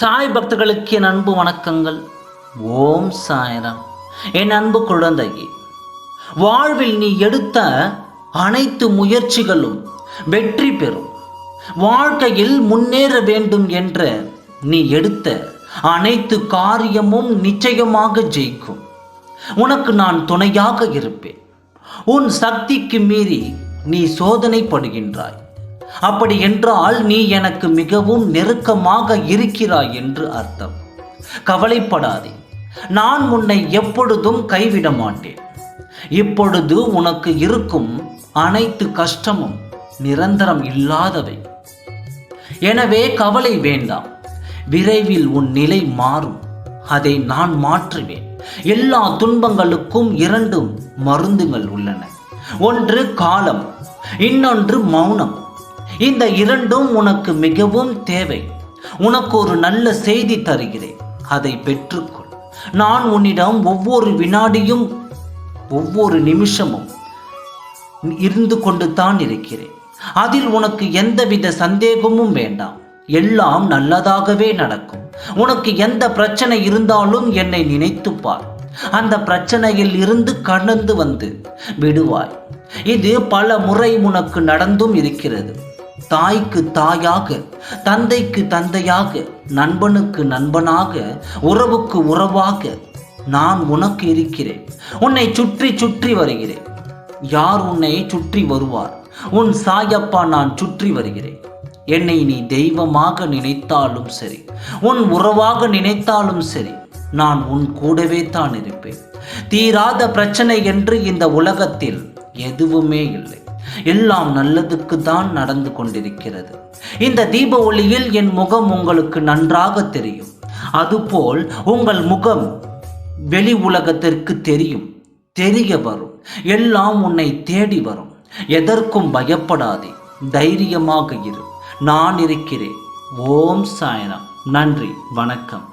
சாய் பக்தர்களுக்கு என் அன்பு வணக்கங்கள். ஓம் சாய்ராம். என் அன்பு குழந்தையே வாழ்வில் நீ எடுத்த அனைத்து முயற்சிகளும் வெற்றி பெறும். வாழ்க்கையில் முன்னேற வேண்டும் என்ற நீ எடுத்த அனைத்து காரியமும் நிச்சயமாக ஜெயிக்கும். உனக்கு நான் துணையாக இருப்பேன். உன் சக்திக்கு மீறி நீ சோதனைப்படுகின்றாய். அப்படி என்றால் நீ எனக்கு மிகவும் நெருக்கமாக இருக்கிறாய் என்று அர்த்தம். கவலைப்படாதே. நான் உன்னை எப்பொழுதும் கைவிட மாட்டேன். இப்பொழுது உனக்கு இருக்கும் அனைத்து கஷ்டமும் நிரந்தரம் இல்லாதவை. எனவே கவலை வேண்டாம். விரைவில் உன் நிலை மாறும். அதை நான் மாற்றுவேன். எல்லா துன்பங்களுக்கும் இரண்டும் மருந்துகள் உள்ளன. ஒன்று காலம் இன்னொன்று மௌனம். இந்த இரண்டும் உனக்கு மிகவும் தேவை. உனக்கு ஒரு நல்ல செய்தி தருகிறேன். அதை பெற்றுக்கொள். நான் உன்னிடம் ஒவ்வொரு வினாடியும் ஒவ்வொரு நிமிஷமும் இருந்து கொண்டு தான் இருக்கிறேன். அதில் உனக்கு எந்தவித சந்தேகமும் வேண்டாம். எல்லாம் நல்லதாகவே நடக்கும். உனக்கு எந்த பிரச்சனை இருந்தாலும் என்னை நினைத்து பார். அந்த பிரச்சனையில் இருந்து கடந்து வந்து விடுவாய். இது பல முறை உனக்கு நடந்தும் இருக்கிறது. தாய்க்கு தாயாக தந்தைக்கு தந்தையாக நண்பனுக்கு நண்பனாக உறவுக்கு உறவாக நான் உனக்கு இருக்கிறேன். உன்னை சுற்றி சுற்றி வருகிறேன். யார் உன்னை சுற்றி வருவார்? உன் சாயப்பா நான் சுற்றி வருகிறேன். என்னை நீ தெய்வமாக நினைத்தாலும் சரி உன் உறவாக நினைத்தாலும் சரி நான் உன் கூடவே தான் இருப்பேன். தீராத பிரச்சனை என்று இந்த உலகத்தில் எதுவுமே இல்லை. எல்லாம் நல்லதுக்கு தான் நடந்து கொண்டிருக்கிறது. இந்த தீப ஒளியில் என் முகம் உங்களுக்கு நன்றாக தெரியும். அதுபோல் உங்கள் முகம் வெளி உலகத்திற்கு தெரியும். தெரிய வரும். எல்லாம் உன்னை தேடி வரும். எதற்கும் பயப்படாதே. தைரியமாக இரு. நான் இருக்கிறேன். ஓம் சாயனம் நன்றி. வணக்கம்.